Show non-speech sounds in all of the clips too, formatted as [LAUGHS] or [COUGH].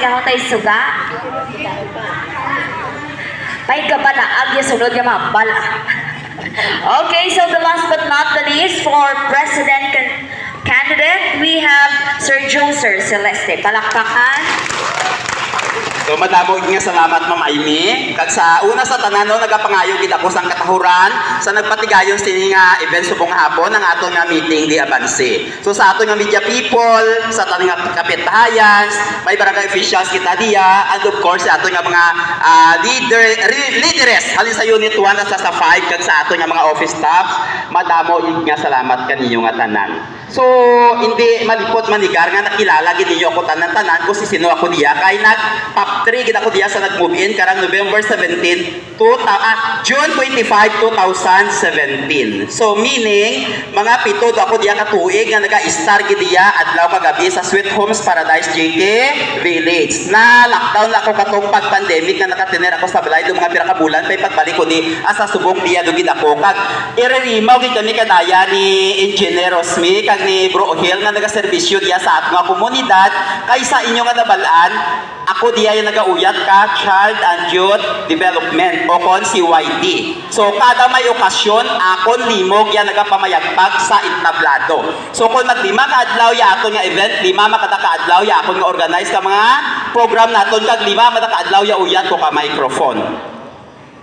sigaw tayo suga. May kabalaag yung sunod nga mga bala. Okay, so the last but not the least, for president can- candidate, we have Sir Joser Celeste. Palakpakan. So madamo nga salamat Ma'am Aimee. Kag sa una sa tanan no nagapangayo gid ako sang katahuran sa nagpatigayon sini nga event subong hapon ang aton nga meeting di Abanse. So sa aton nga media people, sa aton nga kapitahayans, may barangay officials kita diya and of course sa aton nga mga ah, leader leaderess halin sa unit 1 at sa sa 5 kag sa aton nga mga office staff, madamo nga salamat kaninyo nga tanan. So, hindi malipot manigar nga nakilala gid ninyo ako tanan-tanan kung si sino ako diya. Kay nag top 3 gid ako diya sa nag-move in karang November 17 to ah, June 25 2017. So meaning mga pito do ako diya ka tuig nga naga-star gid diya adlaw kagabi sa Sweet Homes Paradise JK Village. Na lockdown ako katong pag pandemic nga nakatiner ako sa balay do mga pira bulan pay pagbalik ko di asa subong diya do ako kag irerimaw gid kami kadaya ni Engineer Rosmi kag ni Bro Ohil nga nagaserbisyo diya sa ato nga komunidad kaysa inyo nga nabalaan ako diya yung nagauyat ka Child and Youth Development o kon CYD. So kada may okasyon akon limog yan nagapamayagpag sa entablado. So kung naglima ka adlaw ya aton nga event, lima makada ka adlaw ya akon nga organize ka mga program naton kag lima makada ka adlaw ya uyat ko ka microphone.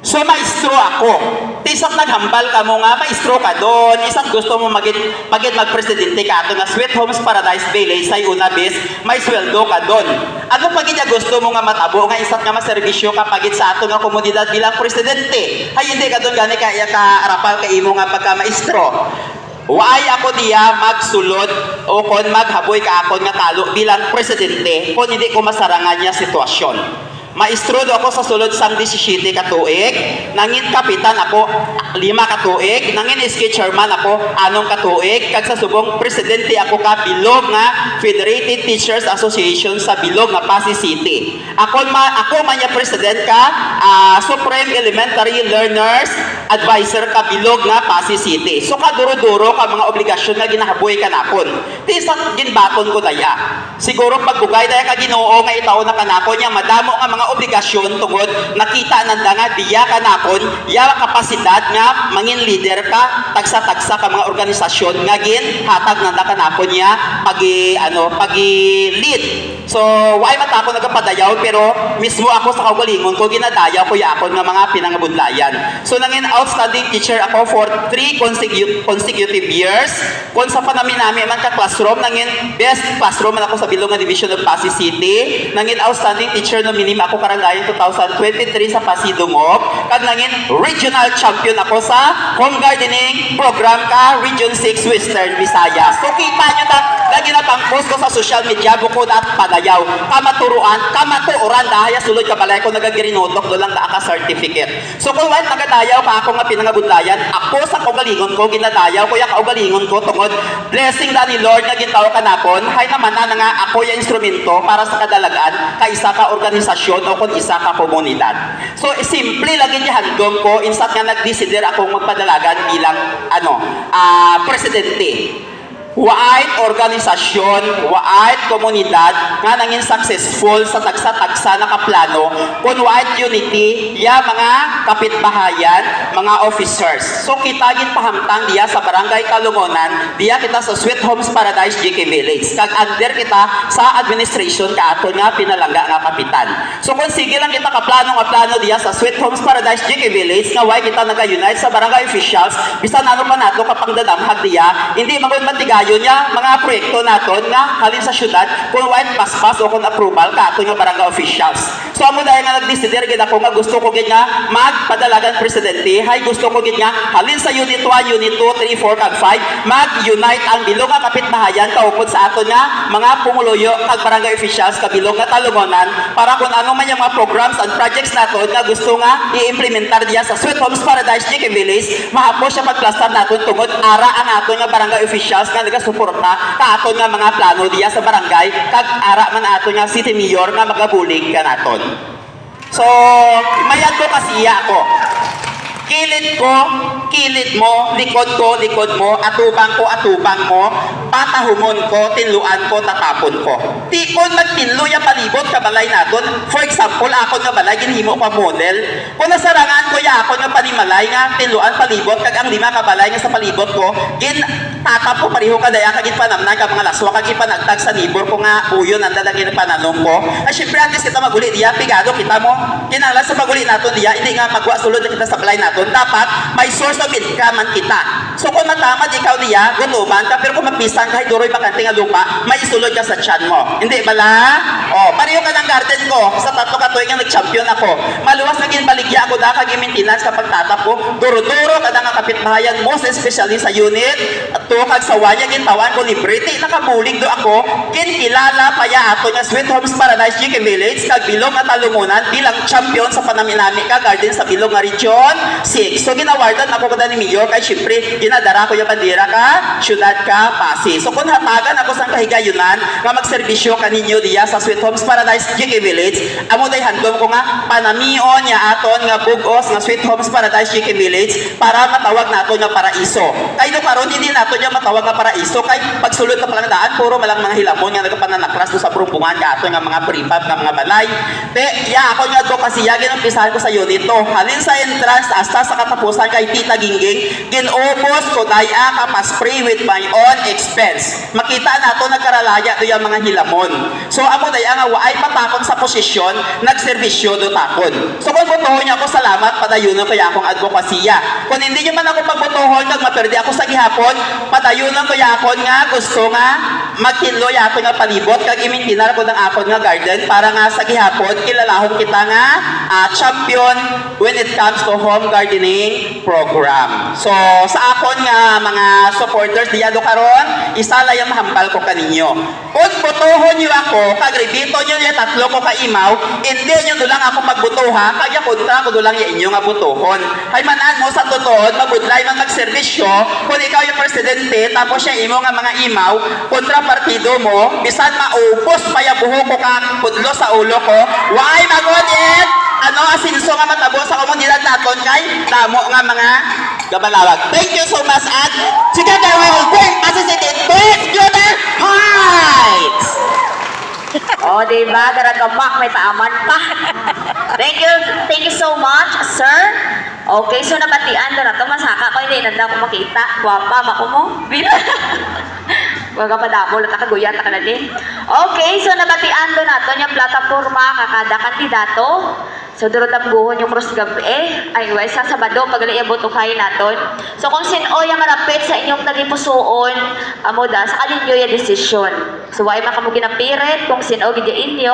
So maestro ako. Tisap naghambal ka mo nga, maestro ka doon. Isang gusto mo magit magit magpresidente ka ato nga Sweet Homes Paradise Village say una bis, may sweldo ka doon. Ano pag niya gusto mo nga matabo nga isat nga maserbisyo ka pagit sa ato nga komunidad bilang presidente? Ay hindi ka doon gani kaya ka arapal ka imo nga pagka maestro. Why ako diya magsulod o kon maghaboy ka ako nga talo bilang presidente kung hindi ko masarangan niya sitwasyon. Maestro do ako sa sulod sang 17 ka tuig, nangin kapitan ako lima ka tuig, nangin SK chairman ako anong ka tuig, kag sa subong presidente ako ka bilog nga Federated Teachers Association sa bilog nga Pasig City. Ako ma ako man president ka ah, Supreme Elementary Learners Advisor ka bilog nga Pasig City. So kaduro-duro ka mga obligasyon nga ginahaboy ka nakon. Tisat ginbaton ko daya. Siguro pagbugay daya ka Ginoo nga itaw na kanako niya madamo nga mga obligasyon tungod nakita nanda nga diya kanakon ya kapasidad nga mangin leader ka tagsa-tagsa ka mga organisasyon nga gin hatag nanda kanakon niya pagi ano pagi lead. So why matako nagapadayaw pero mismo ako sa kaugalingon ko ginadayaw ko ya akon nga mga pinangabudlayan. So nangin outstanding teacher ako for three consecutive consecutive years. Kung sa panami namin man ka classroom nangin best classroom man ako sa Bilong nga Division of Pasig City. Nangin outstanding teacher no minim ako karangayon 2023 sa Pasidungog. Kag nangin regional champion ako sa home gardening program ka Region 6 Western Visayas. So kita nyo na lagi na pang post ko sa social media bukod at padayaw. Kamaturuan, kamatuoran dahil sulod ka balay ko nagagirinotok do lang ka certificate. So kung wala nagadayaw ka ako nga pinangabudlayan, ako sa kaugalingon ko ginadayaw ko ya kaugalingon ko tungod blessing da ni Lord nga gintaw ka nakon hay naman na nga ako ya instrumento para sa kadalagan ka isa ka organisasyon o kung isa ka komunidad. So simple lagi niya handom ko insat nga nagdesider akong magpadalagan bilang ano ah presidente. Waait organisasyon, waait komunidad nga nangin successful sa tagsa-tagsa nakaplano kung waait unity ya mga kapitbahayan, mga officers. So kita gin pahamtang diya sa Barangay Kalungonan, diya kita sa Sweet Homes Paradise JK Village. Kag under kita sa administration ka ato nga pinalangga nga kapitan. So kung sige lang kita kaplano nga plano diya sa Sweet Homes Paradise JK Village nga why kita naga-unite sa barangay officials bisan ano man nato kapang dadamhag diya, hindi magud matigayon niya mga proyekto naton nga halin sa syudad kung white paspas o kung approval ka nga barangay officials. So amo dahil nga nagdesider gid ako nga gusto ko gid nga magpadalagan presidente, hay gusto ko gid nga halin sa unit 1, unit 2, 3, 4 kag 5 mag-unite ang bilog nga kapitbahayan kaupod sa aton nga mga pumuluyo kag barangay officials kabilog nga talungonan para kung ano man yung mga programs and projects naton nga gusto nga i-implementar diya sa Sweet Homes Paradise Chicken Village mahapos siya pagplastar naton tungod ara ang aton nga barangay officials nga nagasuporta ka aton nga mga plano diya sa barangay kag ara man aton nga city mayor nga magabulig ka naton. So, mayad ko kasi ako. Kilid ko, kilid mo, likod ko, likod mo, atubang ko, atubang mo, patahumon ko, tinluan ko, tatapon ko. Tikon mag tinlo ya palibot ka balay naton. For example, ako nga balay ginhimo pa model. Kung nasarangan ko ya ako nga panimalay nga tinluan palibot kag ang lima ka balay nga sa palibot ko, gin tatap ko pareho ka daya kag panamnan ka mga laswa kag ipanagtag sa nibor ko nga uyon ang dadagin pananong ko. Ay syempre antes kita maguli diya pigado kita mo. Kinala sa maguli naton diya hindi nga magwa sulod kita sa balay naton. Dapat may source of income kita. So kung matamad ikaw diya, gutuman ka pero kung mapisan kahit duroy bakante nga lupa, may isulod ka sa tiyan mo. Hindi bala? Pareho ka ng garden ko. Sa tatlo ka tuwing nag-champion ako. Maluwas naging baligya ako da kag maintenance kapag tatap ko. Duro-duro kada nga kapitbahayan most especially sa unit. At to kag sa waya gintawan ko librete nakabulig do ako. Kin kilala pa ya ato nga Sweet Homes Paradise Chicken Village kag bilog nga talungunan bilang champion sa panaminami ka garden sa bilog nga region 6. So ginawardan ako kada ni Mayor kay syempre ginadara ko yung bandera ka, syudad ka, Pasig. So kung hatagan ako sa kahigayunan nga magserbisyo kaninyo diya sa Sweet Homes Paradise Chicken Village, amo day handom ko nga panamion ya aton nga bugos nga Sweet Homes Paradise Chicken Village para matawag nato nga paraiso. Kay no karon hindi nato niya matawag nga paraiso kay pagsulod ka pa lang daan puro malang mga hilamon nga nagapananakras do sa prumpungan ka ato nga mga prefab nga mga balay. Te ya ako nga do kasi ya ginumpisahan ko sa unit to. Halin sa entrance hasta sa katapusan kay Tita Gingging, ginubos ko daya ka pa spray with my own expense. Makita nato nagkaralaya do yung mga hilamon. So ako daya nga waay patakon sa posisyon, nagserbisyo do takon. So kung botohon niya ako, salamat padayunan kaya akong advokasya. Kung hindi niyo man ako pagbotohon kag maperdi ako sa gihapon, padayunan ko yakon nga gusto nga magkinlo yakon nga palibot kag imintinar ko ng akon nga garden para nga sa gihapon kilalahon kita nga ah, champion when it comes to home gardening program. So sa akon nga mga supporters diya do karon, isa lang yung mahambal ko kaninyo. Kung botohon niyo ako, kag rebito niyo niya tatlo ko ka imaw, hindi niyo dulang ako magbotoha, kaya kontra ko dulang ya inyo nga botohon. Hay manan mo sa totoo, mabudlay man magserbisyo, kung ikaw yung presidente, tapos siya imo nga mga imaw, kontra partido mo, bisan maupos pa ya buho ko ka pudlo sa ulo ko, why magunit? Ano asinso nga matabo sa komunidad naton kay damo nga mga gabalawag. Thank you so much at together we will bring Associated Best Builder Heights! O, di ba? Garagamak, may paaman pa. [LAUGHS] thank you, thank you so much, sir. Okay, so nabatian na na to. Masaka ko, hindi nanda ko makita. Guwapa, mako mo. [LAUGHS] Bila. Huwag ka pa damo, lata ka guyat ka na din. Okay, so nabatian do nato yung plataforma kakada kandidato. So, durod ang buhon yung cross gabi. Eh, ay, way, sa Sabado, pag iabot o kayo naton. So, kung sin o yung marapit sa inyong nagipusuon, amo da, sa kaninyo yung desisyon. So, way makamu ginapirit, kung sin o gidya inyo,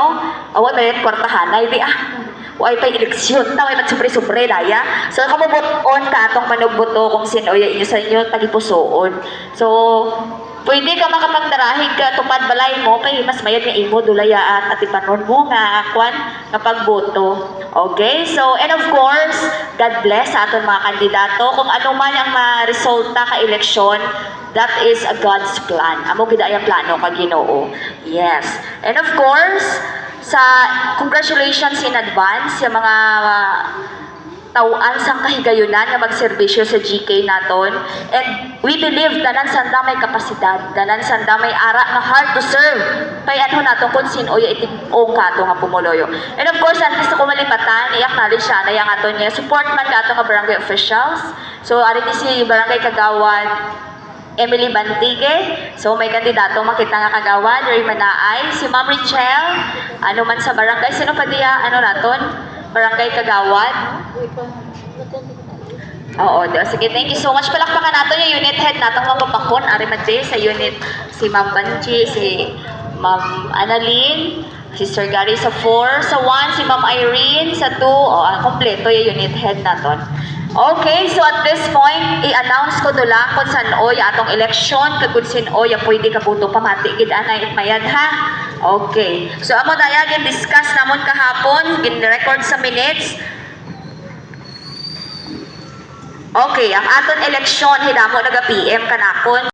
awat na yung kwartahanay, di ah. Way pa eleksyon, na way magsupre-supre daya. So, kamubot-on ka atong manugbuto kung sin o yung inyo sa inyo tagipusuon. So, Pwede ka makapagdarahig ka tupad balay mo kay mas mayad nga imo dulayaan at ipanon mo nga akwan kapag boto. Okay? So, and of course, God bless sa aton mga kandidato. Kung ano man ang ma-resulta ka eleksyon, that is a God's plan. Amo gid ay plano kag Ginoo. Yes. And of course, sa congratulations in advance sa mga tauan sang kahigayunan nga magserbisyo sa GK naton. And we believe danan sanda may kapasidad danan sanda may ara nga heart to serve. Kay ano nato kung sino ya itig-ong kato nga pumuloyo and of course ang gusto ko malipatan i-acknowledge siya na yung ato niya. Support man kato nga barangay officials. So ari si barangay kagawad Emily Bantige. So may kandidato makita nga kagawan, Ray Manaay, si Ma'am Richel, ano man sa barangay, sino pa diya, ano naton? Barangay Kagawad. Oo, do. sige, thank you so much. Palakpakan nato yung unit head natong mapapakon, ari man di, sa unit si Ma'am Banji, si Ma'am Annalyn, si Sir Gary sa 4, sa 1, si Ma'am Irene, sa 2, o, ang kompleto yung unit head naton. Okay, so at this point, i-announce ko do lang kung saan o ya atong eleksyon, kag kung sin pwede ka buto pamati gid anay it mayad ha. Okay. So amo daya gin discuss namon kahapon, gin record sa minutes. Okay, ang aton eleksyon hidamo naga PM kanakon